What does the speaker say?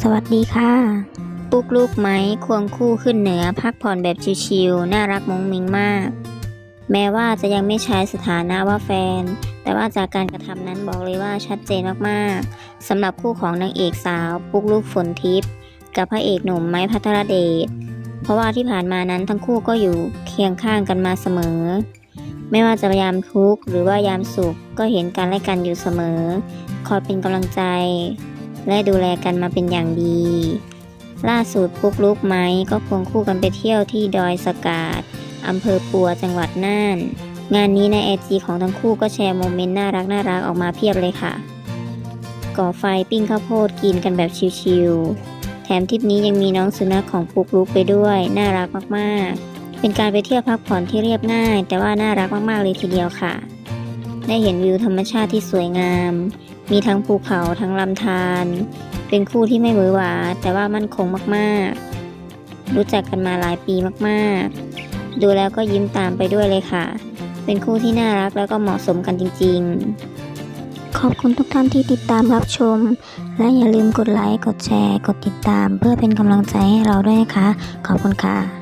สวัสดีค่ะปุกลูกไม้ควงคู่ขึ้นเหนือพักผ่อนแบบชิวๆน่ารักมุ้งมิงมาก แม้ว่าจะยังไม่ใช้สถานะว่าแฟน แต่ว่าจากการกระทำนั้นบอกเลยว่าชัดเจนมากๆสำหรับคู่ของนางเอกสาว ปุกลูกฝนทิพย์กับพระเอกหนุ่มไม้พัทรเดชเพราะว่าที่ผ่านมานั้นทั้งคู่ก็อยู่เคียงข้างกันมาเสมอ ไม่ว่าจะยามทุกข์หรือว่ายามสุขก็เห็นกันและกันอยู่เสมอ คอยเป็นกำลังใจ และดูแลกันมาเป็นอย่างดี ล่าสุดปุ๊กลุกไม้ก็ควงคู่กันไปเที่ยวที่ดอยสกาดอำเภอปัวจังหวัดน่าน งานนี้ในไอจีของทั้งคู่ก็แชร์โมเมนต์น่ารักน่ารักออกมาเพียบเลยค่ะ ก่อไฟปิ้งข้าวโพดกินกันแบบชิลๆ แถมทริปนี้ยังมีน้องสุนัขของปุ๊กลุกไปด้วย น่ารักมากๆ เป็นการไปเที่ยวพักผ่อนที่เรียบง่าย แต่ว่าน่ารักมากๆเลยทีเดียวค่ะ ได้เห็นวิวธรรมชาติที่สวยงาม มีทั้งภูเขาทั้งลำธารเป็นคู่ที่ไม่หวือหวาแต่ว่ามั่นคงมากๆ รู้จักกันมาหลายปีมากๆ ดูแล้วก็ยิ้มตามไปด้วยเลยค่ะ เป็นคู่ที่น่ารักแล้วก็เหมาะสมกันจริง ๆ ขอบคุณทุกท่านที่ติดตามรับชม และอย่าลืมกดไลค์กดแชร์ กดติดตาม เพื่อเป็นกำลังใจให้เราด้วยนะคะ ขอบคุณค่ะ